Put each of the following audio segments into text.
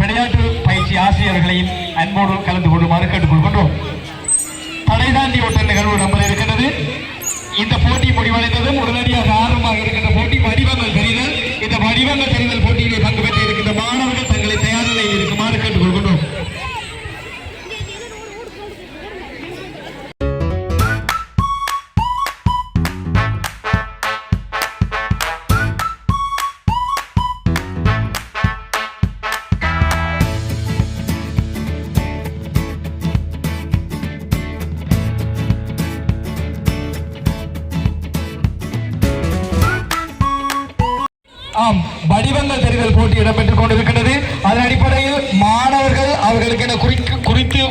விளையாட்டு பயிற்சி ஆசிரியர்களையும் அன்போடு கலந்து கொள்ளுமாறு கேட்டுக்கொள்கின்றோம். தடை தாண்டி ஓட்ட நிகழ்வு நம்பர் இருக்கின்றது. இந்த போட்டி முடிவடைந்ததும் உடனடியாக ஆர்வமாக இருக்கின்ற போட்டி வடிவங்கள் தெரிதல். இந்த வடிவங்கள் தெரிதல் போட்டியிலே பங்கு பெற்று இருக்கின்ற மாணவர்கள் ஆம் வடிவங்கள் தெரிதல் போட்டி இடம்பெற்றுக் கொண்டிருக்கிறது அதன் அடிப்படையில் மாணவர்கள் அவர்களுக்கென குறிக்க குறித்து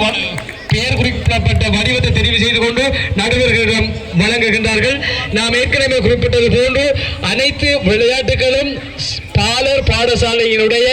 பெயர் குறிப்பிடப்பட்ட வடிவத்தை தெரிவு செய்து கொண்டு நடுவர்களிடம் வழங்குகின்றார்கள். நாம் ஏற்கனவே குறிப்பிட்டது போன்று அனைத்து விளையாட்டுகளும் பாலர் பாடசாலையினுடைய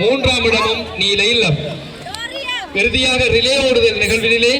மூன்றாம் இடமும் நீல இல்லம். இறுதியாக ரிலே ஓடுதல் நிகழ்வினிலே.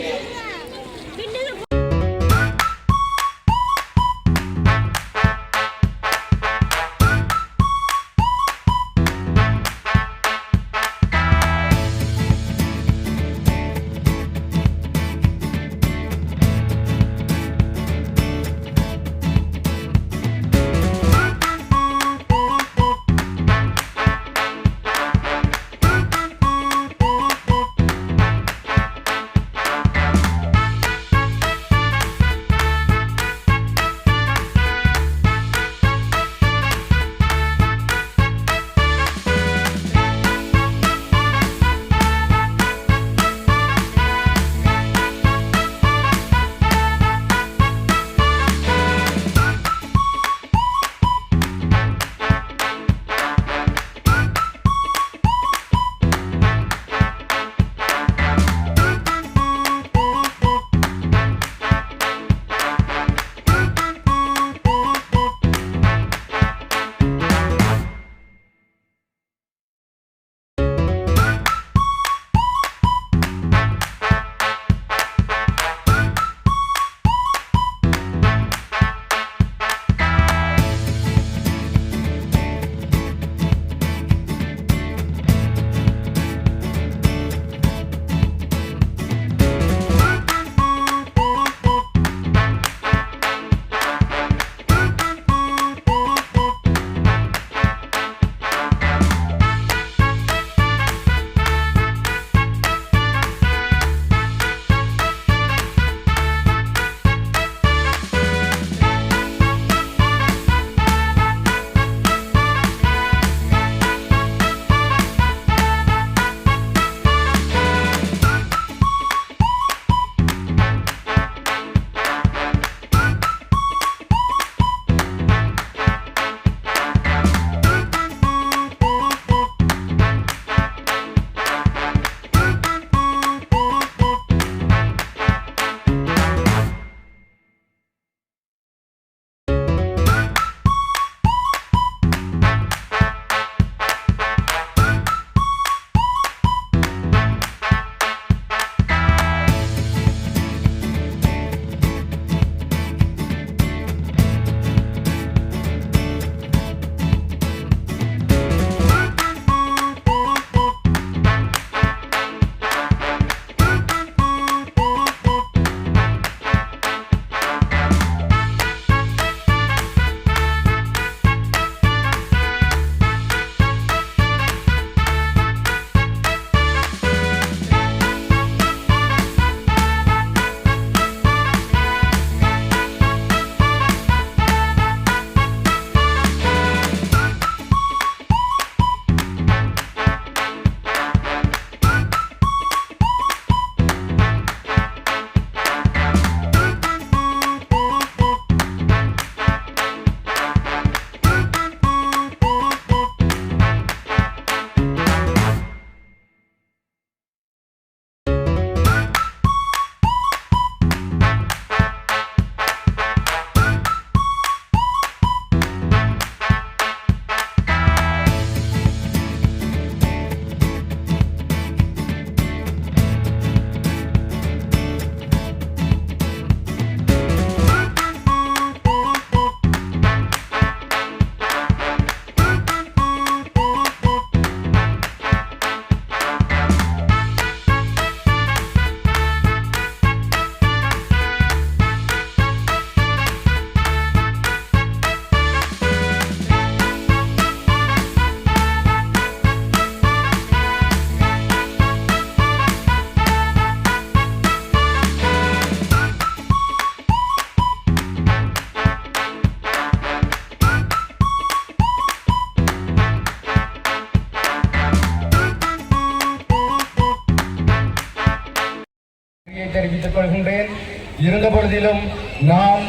பொழுதிலும் நாம்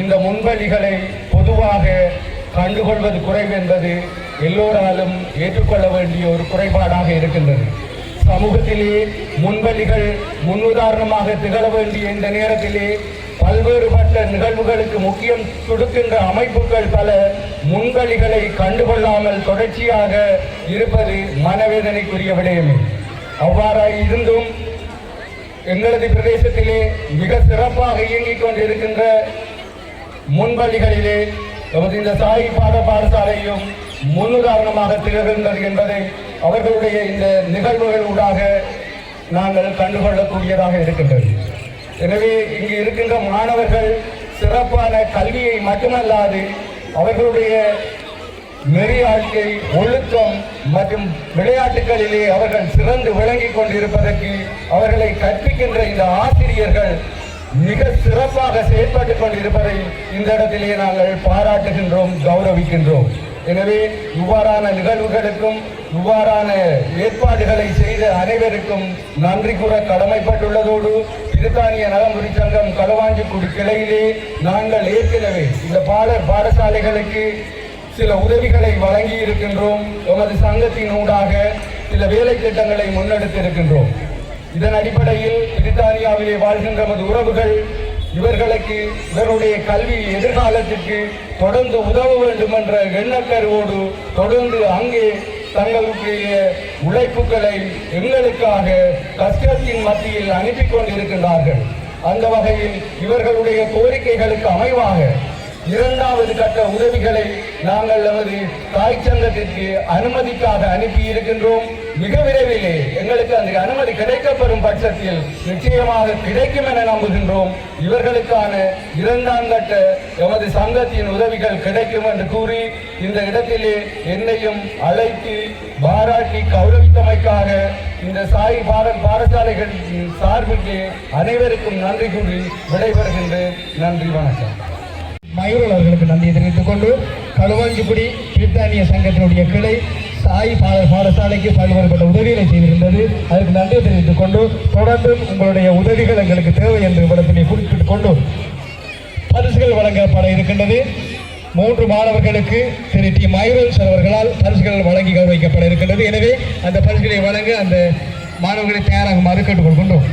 இந்த முன்வழிகளை பொதுவாக கண்டுகொள்வது குறைவு என்பது எல்லோராலும் ஏற்றுக்கொள்ள வேண்டிய ஒரு குறைபாடாக இருக்கின்றது. சமூகத்திலே முன்வழிகள் முன்னுதாரணமாக திகழ வேண்டிய இந்த நேரத்திலே பல்வேறுபட்ட நிகழ்வுகளுக்கு முக்கியம் கொடுக்கின்ற அமைப்புகள் பல முன்வழிகளை கண்டுகொள்ளாமல் தொடர்ச்சியாக இருப்பது மனவேதனைக்குரிய விடயமே. அவ்வாறாய் இருந்தும் எங்களது பிரதேசத்திலே மிக சிறப்பாக இயங்கிக் கொண்டிருக்கின்ற முன்வழிகளிலே நமது இந்த சாய் பாத பாடசாலையும் முன்னுதாரணமாக திகழ்கின்றது என்பதை அவர்களுடைய இந்த நிகழ்வுகள் ஊடாக நாங்கள் கண்டுகொள்ளக்கூடியதாக இருக்கின்றது. எனவே இங்கு இருக்கின்ற மாணவர்கள் சிறப்பான கல்வியை மட்டுமல்லாது அவர்களுடைய நெறி ஒழுக்கம் மற்றும் விளையாட்டுகளிலே அவர்கள் சிறந்து விளங்கிக் கொண்டிருப்பதற்கு அவர்களை கற்பிக்கின்ற இந்த ஆசிரியர்கள் மிக சிறப்பாக செயல்பட்டுக் கொண்டிருப்பதை இந்த இடத்திலே நாங்கள் பாராட்டுகின்றோம் கௌரவிக்கின்றோம். எனவே இவ்வாறான நிகழ்வுகளுக்கும் இவ்வாறான ஏற்பாடுகளை செய்த அனைவருக்கும் நன்றி கூற கடமைப்பட்டுள்ளதோடு பிரித்தானிய நலமுறை சங்கம் களவாஞ்சிக்குடி கிளையிலே நாங்கள் ஏற்கனவே இந்த பாடர் பாடசாலைகளுக்கு சில உதவிகளை வழங்கி இருக்கின்றோம் எமது சங்கத்தின் ஊடாக சில வேலை திட்டங்களை முன்னெடுத்திருக்கின்றோம். இதன் அடிப்படையில் பிரித்தானியாவிலே வாழ்கின்ற நமது உறவுகள் இவர்களுக்கு இவருடைய கல்வி எதிர்காலத்திற்கு தொடர்ந்து உதவ வேண்டும் என்ற எண்ணக்கருவோடு தொடர்ந்து அங்கே தங்களுடைய உழைப்புகளை எங்களுக்காக கஷ்டத்தின் மத்தியில் அனுப்பி கொண்டிருக்கின்றார்கள். அந்த வகையில் இவர்களுடைய கோரிக்கைகளுக்கு அமைவாக இரண்டாவது கட்ட உதவிகளை நாங்கள் நமது தாய் சங்கத்திற்கு அனுமதிக்காக அனுப்பி இருக்கின்றோம் மிக விரைவிலே எங்களுக்கு அந்த அனுமதி கிடைக்கப்பெறும் பட்சத்தில் நிச்சயமாக கிடைக்கும் என நம்புகின்றோம். இவர்களுக்கான இரண்டாம் கட்ட எமது சங்கத்தின் உதவிகள் கிடைக்கும் என்று கூறி இந்த இடத்திலே என்னையும் அழைத்து பாராட்டி கௌரவித்தமைக்காக இந்த சாய் பாரத் பாடசாலைகள் சார்பிற்கு அனைவருக்கும் நன்றி கூறி விடைபெறுகின்றேன். நன்றி வணக்கம். மயூரல் அவர்களுக்கு நன்றியை தெரிவித்துக் கொண்டு களுவாஞ்சிக்குடி பிரித்தானிய சங்கத்தினுடைய கிளை சாய் பாட பாடசாலைக்கு பல்வேறுபட்ட உதவிகளை செய்திருந்தது. அதற்கு நன்றி தெரிவித்துக் கொண்டு தொடர்ந்து உங்களுடைய உதவிகள் எங்களுக்கு தேவை என்று விடத்தினை குறிப்பிட்டுக் கொண்டு பரிசுகள் வழங்கப்பட இருக்கின்றது. மூன்று மாணவர்களுக்கு திரு டி. மயூரல் சார் அவர்களால் பரிசுகள் வழங்கி கௌரவிக்கப்பட இருக்கின்றது. எனவே அந்த பரிசுகளை வழங்க அந்த மாணவர்களை தயாராகுமாறு கேட்டுக்கொள்கின்றோம்.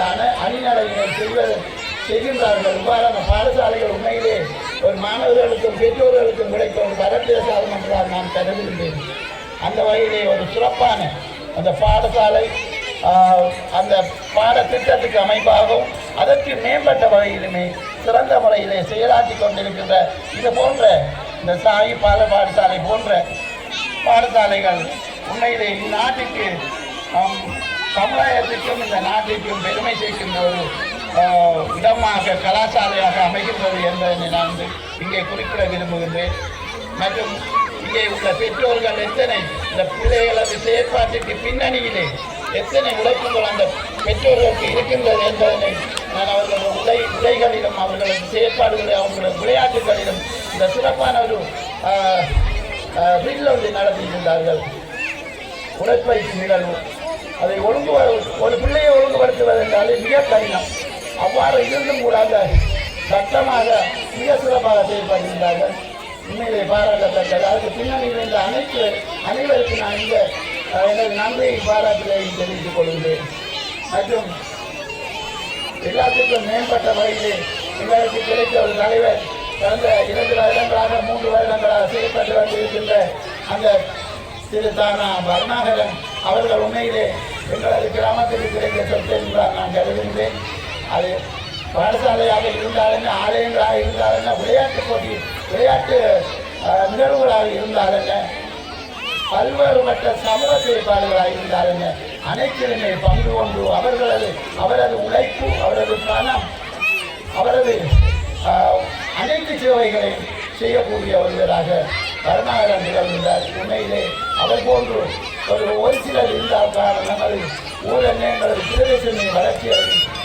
பிள்ளைகள் அந்த அணிநடையினை செய்வது செய்கின்றார்கள். இவ்வாறான பாடசாலைகள் உண்மையிலே ஒரு மாணவர்களுக்கும் பெற்றோர்களுக்கும் கிடைக்கும் ஒரு வரப்பிர சாதனம் என்றால் நான் கருதுகின்றேன். அந்த வகையிலே ஒரு சிறப்பான அந்த பாடசாலை அந்த பாடத்திட்டத்துக்கு அமைப்பாகவும் அதற்கு மேம்பட்ட வகையிலுமே சிறந்த முறையிலே செயலாற்றி கொண்டிருக்கின்ற இது போன்ற இந்த சாயி பால பாடசாலை போன்ற பாடசாலைகள் உண்மையிலே இந்நாட்டுக்கு சமுதாயத்திற்கும் இந்த நாட்டிற்கும் பெருமை சேர்க்கின்ற ஒரு இடமாக கலாசாலையாக அமைகின்றது என்பதனை நான் இங்கே குறிப்பிட விரும்புகின்றேன். மற்றும் இங்கே உள்ள பெற்றோர்கள் எத்தனை இந்த பிள்ளைகளது செயற்பாட்டுக்கு பின்னணியிலே எத்தனை உழைப்புகள் அந்த பெற்றோர்களுக்கு இருக்கின்றது என்பதனை நான் அவர்களது உடை உடைகளிலும் அவர்களது செயற்பாடுகளிலும் அவர்களது விளையாட்டுகளிலும் இந்த சிறப்பான ஒரு ஆஹ், வந்து வில் ஒன்றை உடற்பயிற்சி நிகழ்வு. அதை ஒழுங்கு ஒரு பிள்ளையை ஒழுங்குபடுத்துவதென்றாலே மிக கடினம். அவ்வாறு இருந்தும் கூட அந்த சட்டமாக மிக சிறப்பாக செயல்படுகின்றார்கள். உண்மையிலே பாராட்டத்தக்கது அதுக்கு பின்னணியில் இருந்த அனைத்து அனைவருக்கு நான் இந்த எனது நன்றியை பாராட்டுகளையும் தெரிவித்துக் கொள்கிறேன் மற்றும் எல்லாத்துக்கும் மேம்பட்ட வகையிலே எங்களுக்கு கிடைத்த ஒரு தலைவர் கடந்த இரண்டு வருடங்களாக மூன்று வருடங்களாக செயல்பட்டு வந்திருக்கின்ற அந்த திரு தானா கருணாகரன் அவர்கள் உண்மையிலே எங்களது கிராமத்திற்கு கிடைத்த சொத்து என்றால் நான் கருதுகின்றேன். அது பாடசாலையாக இருந்தாலும் ஆலயங்களாக இருந்தாலும் விளையாட்டு போட்டி விளையாட்டு நிகழ்வுகளாக இருந்தாலும் பல்வேறுபட்ட சமூக செயற்பாடுகளாக இருந்தாலுங்க அனைத்திலுமே பங்கு கொண்டு அவர்களது அவரது உழைப்பு அவரது பணம் அவரது அனைத்து சேவைகளை செய்யக்கூடிய ஒருவராக கருணாகரன் திகழ்கின்றார் உண்மையிலே அவர் போன்று ஒரு ஒரு சிலர் இருந்தால் காரணம் அது ஊழல் எங்களது பிரதேசத்தின் வளர்ச்சி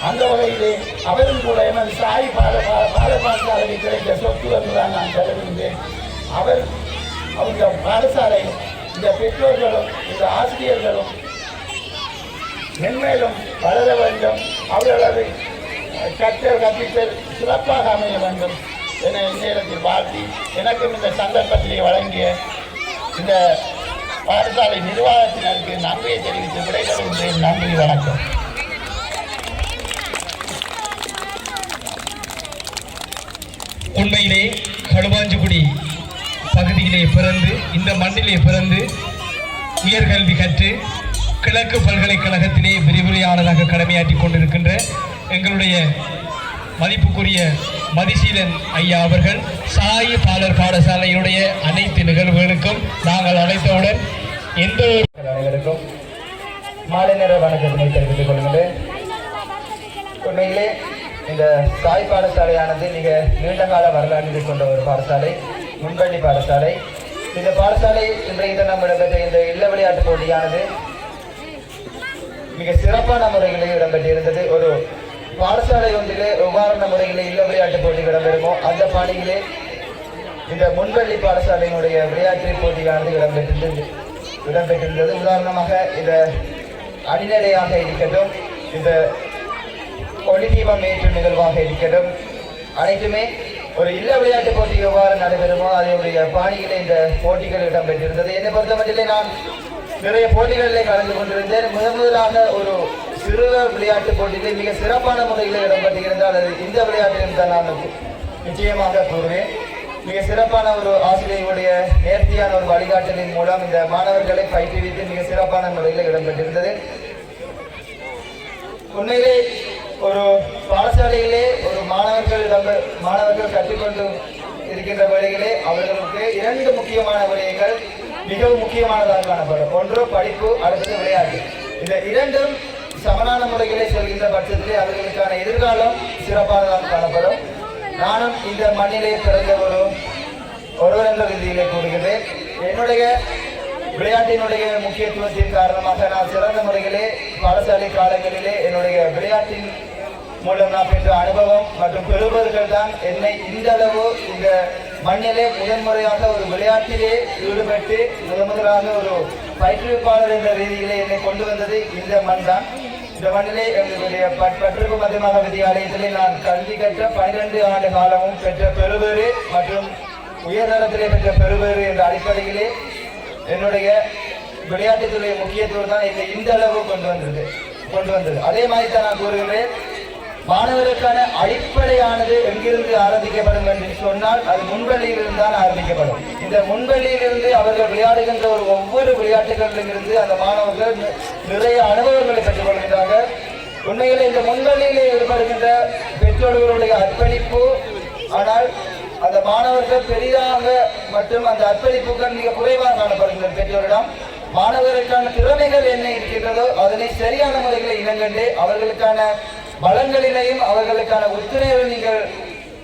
அந்த வகையிலே அவரும் கூட எனது சாய் பால பால பாடசாலைக்கு கிடைத்த சொத்து என்றுதான் நான் கருதுகின்றேன். அவர் அவங்க பாடசாலை இந்த பெற்றோர்களும் இந்த ஆசிரியர்களும் மென்மேலும் வளர வேண்டும். அவர்களது கற்றல் கற்பித்தல் சிறப்பாக அமைய வேண்டும் என இந்நேரத்தில் வாழ்த்தி எனக்கும் இந்த சந்தர்ப்பத்திலே வழங்கிய இந்த பாடசாலை நிர்வாகத்தினருக்கு நன்றியை தெரிவித்து விடைபெறுகின்றேன் நன்றி வணக்கம். உண்மையிலே களுவாஞ்சிக்குடி பகுதியிலே பிறந்து இந்த மண்ணிலே பிறந்து உயர்கல்வி கற்று கிழக்கு பல்கலைக்கழகத்திலே விரிவுரையாளராக கடமையாற்றிக் கொண்டிருக்கின்ற எங்களுடைய மதிப்புக்குரிய மதிசீலன் ஐயா அவர்கள் சாய் பாலர் பாடசாலையினுடைய அனைத்து நிகழ்வுகளுக்கும் நாங்கள் அழைத்தவுடன் எந்த ஒரு அனைவருக்கும் மாலை நேர வணக்கத்தினை தெரிவித்துக் கொள்கிறேன் உண்மையிலே இந்த சாய் பாடசாலையானது மிக நீண்ட கால வரலாறு கொண்ட ஒரு பாடசாலை முன்பள்ளி பாடசாலை. இந்த பாடசாலை இன்றைய தினம் இடம்பெற்ற இந்த இல்ல விளையாட்டு போட்டியானது மிக சிறப்பான முறைகளில் இடம்பெற்றிருந்தது. ஒரு பாடசாலை ஒன்றிலே உபகரண முறையிலே இல்ல விளையாட்டு போட்டி இடம்பெறுமோ அந்த பாணியிலே இந்த முன்பள்ளி பாடசாலையினுடைய விளையாட்டு போட்டியானது இடம்பெற்றிருந்தது. இடம்பெற்றிருந்தது. உதாரணமாக இந்த அணிநடையாக இருக்கட்டும் இந்த ஒளிதீபம் ஏற்றும் நிகழ்வாக இருக்கட்டும் அனைத்துமே ஒரு இல்ல விளையாட்டு போட்டி எவ்வாறு நடைபெறுமோ அதனுடைய பாணியில் இந்த போட்டிகள் இடம்பெற்றிருந்தது. என்னை பொறுத்தமட்டிலே நான் நிறைய போட்டிகளிலே கலந்து கொண்டிருந்தேன். முதன் முதலாக ஒரு சிறுவர் விளையாட்டு போட்டியில் மிக சிறப்பான முறையில் இடம்பெற்றிருந்தால் அது இந்த விளையாட்டிலும் தான் நான் நிச்சயமாக கூறுவேன். மிக சிறப்பான ஒரு ஆசிரியருடைய நேர்த்தியான ஒரு வழிகாட்டலின் மூலம் இந்த மாணவர்களை பயிற்றுவித்து மிக சிறப்பான முறையில் இடம்பெற்றிருந்தது. உண்மையிலே ஒரு பாடசாலையிலே ஒரு மாணவர்கள் மாணவர்கள் கற்றுக்கொண்டு இருக்கின்ற வேளையிலே அவர்களுக்கு இரண்டு முக்கியமான விடயங்கள் மிகவும் முக்கியமானதாக காணப்படும். ஒன்று படிப்பு அடுத்தது விளையாட்டு. இந்த இரண்டும் சமனான முறையிலே சொல்கின்ற பட்சத்திலே அவர்களுக்கான எதிர்காலம் சிறப்பானதாக காணப்படும். நானும் இந்த மண்ணிலே பிறந்தவரும் ஒரு ஒருவர் என்ற ரீதியிலே கூறுகிறேன் என்னுடைய விளையாட்டினுடைய முக்கியத்துவத்தின் காரணமாக நான் சிறந்த முறையிலே பாடசாலை காலங்களிலே என்னுடைய விளையாட்டின் மூலம் நான் பெற்ற அனுபவம் மற்றும் பெறுபவர்கள் தான் என்னை இந்த அளவு இந்த மண்ணிலே முதன்முறையாக ஒரு விளையாட்டிலே ஈடுபட்டு முதன் முதலாக ஒரு பயிற்றுவிப்பாளர் என்ற ரீதியிலே என்னை கொண்டு வந்தது இந்த மண் தான் இந்த மண்ணிலே எங்களுடைய பட்- மதமாக வித்தியாலயத்திலே நான் கல்வி கற்ற பன்னிரண்டு ஆண்டு காலமும் பெற்ற பெருவேறு மற்றும் உயர்தரத்திலே பெற்ற பெருவேறு என்ற அடிப்படையிலே என்னுடைய விளையாட்டுத்துறை முக்கியத்துவம் தான் என்னை இந்த அளவு கொண்டு வந்தது கொண்டு வந்தது. அதே மாதிரி தான் நான் கூறுகிறேன் மாணவருக்கான அடிப்படையானது எங்கிருந்து ஆரம்பிக்கப்படும் என்று சொன்னால் அது முன்பள்ளியிலிருந்து தான் ஆரம்பிக்கப்படும். இந்த முன்பள்ளியிலிருந்து அவர்கள் விளையாடுகின்ற ஒரு ஒவ்வொரு விளையாட்டுகளிலும் இருந்து அந்த மாணவர்கள் நிறைய அனுபவங்களை பெற்றுக் உண்மையில் இந்த முன்பள்ளியிலே ஈடுபடுகின்ற பெற்றோர்களுடைய அர்ப்பணிப்பு ஆனால் அந்த மாணவர்கள் பெரிதாக மற்றும் அந்த அர்ப்பணிப்புகள் மிக குறைவாக காணப்படுகின்ற பெற்றோரிடம் மாணவர்களுக்கான திறமைகள் என்ன இருக்கின்றதோ அதனை சரியான முறையில் இனங்கண்டு அவர்களுக்கான பலங்களினையும் அவர்களுக்கான ஒத்துழைவை நீங்கள்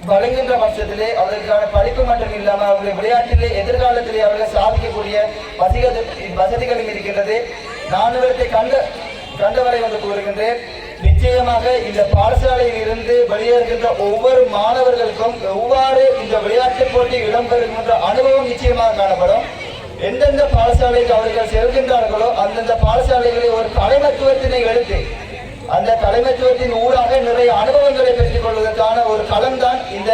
வழங்குகின்ற பட்சத்திலே அவர்களுக்கான படிப்பு மட்டும் இல்லாமல் அவர்களுடைய விளையாட்டிலே எதிர்காலத்திலே அவர்கள் சாதிக்கக்கூடிய வசதிகள் வசதிகளும் இருக்கின்றது. நான் கண்ட கண்டவரை வந்து கூறுகின்றேன். நிச்சயமாக இந்த பாடசாலையில் இருந்து வெளியேறுகின்ற ஒவ்வொரு மாணவர்களுக்கும் எவ்வாறு இந்த விளையாட்டுப் போட்டி இடம்பெறுகின்ற அனுபவம் நிச்சயமாக காணப்படும். எந்தெந்த பாடசாலைக்கு அவர்கள் செல்கின்றார்களோ அந்தந்த பாடசாலைகளை ஒரு தலைமத்துவத்தினை எடுத்து அந்த தலைமைத்துவத்தின் ஊடாக நிறைய அனுபவங்களை பெற்றுக் கொள்வதற்கான ஒரு களம்தான் இந்த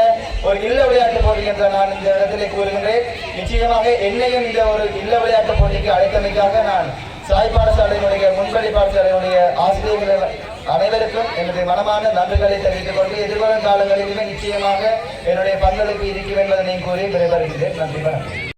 ஒரு இல்ல விளையாட்டு போட்டி என்று நான் இந்த இடத்திலே கூறுகின்றேன். நிச்சயமாக என்னையும் இந்த ஒரு இல்ல விளையாட்டு போட்டிக்கு அழைத்தமைக்காக நான் சாய் பாடசாலையினுடைய முன்பள்ளி பாடசாலையினுடைய ஆசிரியர்கள் அனைவருக்கும் எனது மனமான நன்றிகளை தெரிவித்துக் கொண்டு எதிர்வரும் காலங்களிலுமே நிச்சயமாக என்னுடைய பங்களிப்பு இருக்கும் என்பதனை கூறி விரைவருகிறேன் நன்றி வணக்கம்.